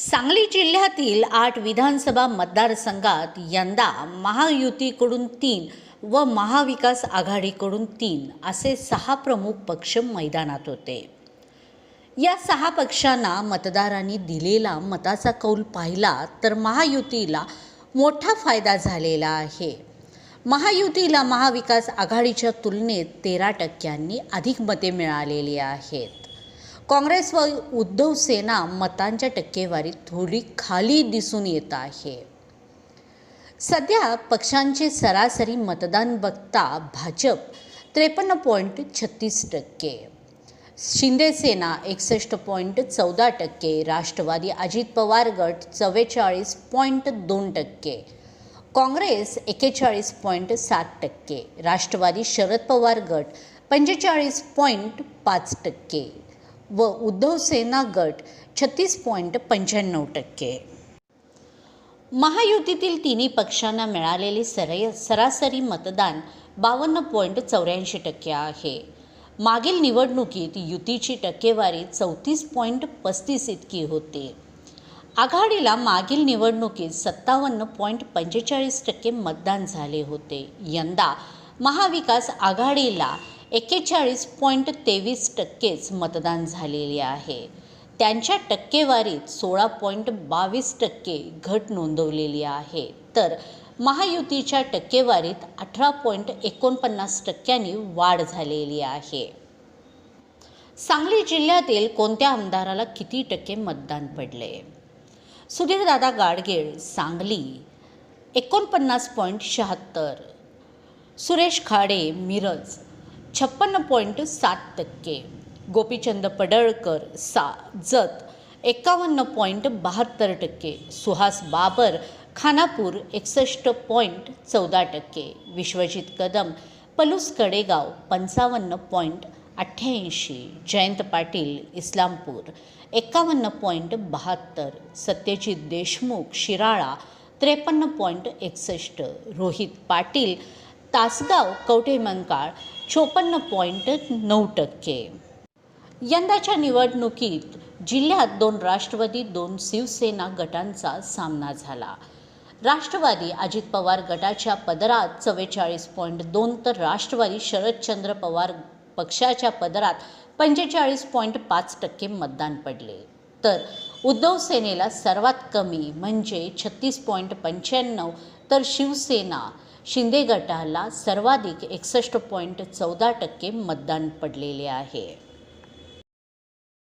सांगली जिल्ह्यातील आठ विधानसभा मतदारसंघात यंदा महायुतीकडून तीन व महाविकास आघाडीकडून तीन असे सहा प्रमुख पक्ष मैदानात होते. या सहा पक्षांना मतदारांनी दिलेला मताचा कौल पाहिला तर महायुतीला मोठा फायदा झालेला आहे. महायुतीला महाविकास आघाडीच्या तुलनेत तेरा टक्क्यांनी अधिक मते मिळालेली आहेत. काँग्रेस व उद्धव सेना मतांच्या टक्केवारीत थोडी खाली दिसून येत आहे. सध्या पक्षांचे सरासरी मतदान बघता भाजप त्रेपन्न पॉईंट छत्तीस टक्के शिंदेसेना एकसष्ट पॉईंट चौदा टक्के राष्ट्रवादी अजित पवार गट चव्वेचाळीस पॉईंट दोन टक्के काँग्रेस एकेचाळीस पॉईंट सात टक्के राष्ट्रवादी शरद पवार गट पंचेचाळीस पॉईंट पाच टक्के. व उद्धव सेना गट छत्तीस पॉईंट पंच्याण्णव टक्के. महायुतीतील तिन्ही पक्षांना मिळालेले सर सरासरी मतदान बावन्न पॉईंट चौऱ्याऐंशी टक्के आहे. मागील निवडणुकीत युतीची टक्केवारी चौतीस पॉईंट पस्तीस इतकी होती. आघाडीला मागील निवडणुकीत सत्तावन्न पॉईंट पंचेचाळीस टक्के मतदान झाले होते. यंदा महाविकास आघाडीला एक्केचाळीस पॉईंट तेवीस टक्केच मतदान झालेले आहे. त्यांच्या टक्केवारीत सोळा पॉईंट बावीस टक्के घट नोंदवलेली आहे. तर महायुतीच्या टक्केवारीत अठरा पॉईंट एकोणपन्नास टक्क्यांनी वाढ झालेली आहे. सांगली जिल्ह्यातील कोणत्या आमदाराला किती टक्के मतदान पडले? सुधीरदादा गाडगेळ सांगली एकोणपन्नास पॉईंट शहात्तर. सुरेश खाडे मिरज छप्पन्न पॉईंट सात टक्के. गोपीचंद पडळकर सा जत एकावन्न पॉईंट बहात्तर टक्के. सुहास बाबर खानापूर एकसष्ट पॉईंट चौदा टक्के. विश्वजित कदम पलूस कडेगाव पंचावन्न पॉईंट अठ्ठ्याऐंशी. जयंत पाटील इस्लामपूर एकावन्न पॉईंट बहात्तर. सत्यजित देशमुख शिराळा त्रेपन्न पॉईंट एकसष्ट. रोहित पाटील तासगाव कवठेमंकाळ चोपन्न पॉईंट नऊ टक्के. यंदाच्या निवडणुकीत जिल्ह्यात दोन राष्ट्रवादी दोन शिवसेना गटांचा सामना झाला. राष्ट्रवादी अजित पवार गटाच्या पदरात चव्वेचाळीस पॉईंट दोन तर राष्ट्रवादी शरदचंद्र पवार पक्षाच्या पदरात पंचेचाळीस पॉईंट पाच टक्के मतदान पडले. तर उद्धव सेनेला सर्वात कमी म्हणजे छत्तीस पॉईंट पंच्याण्णव तर शिवसेना शिंदे गटाला सर्वाधिक एकसष्ट पॉईंट चौदा टक्के मतदान पडलेले आहे.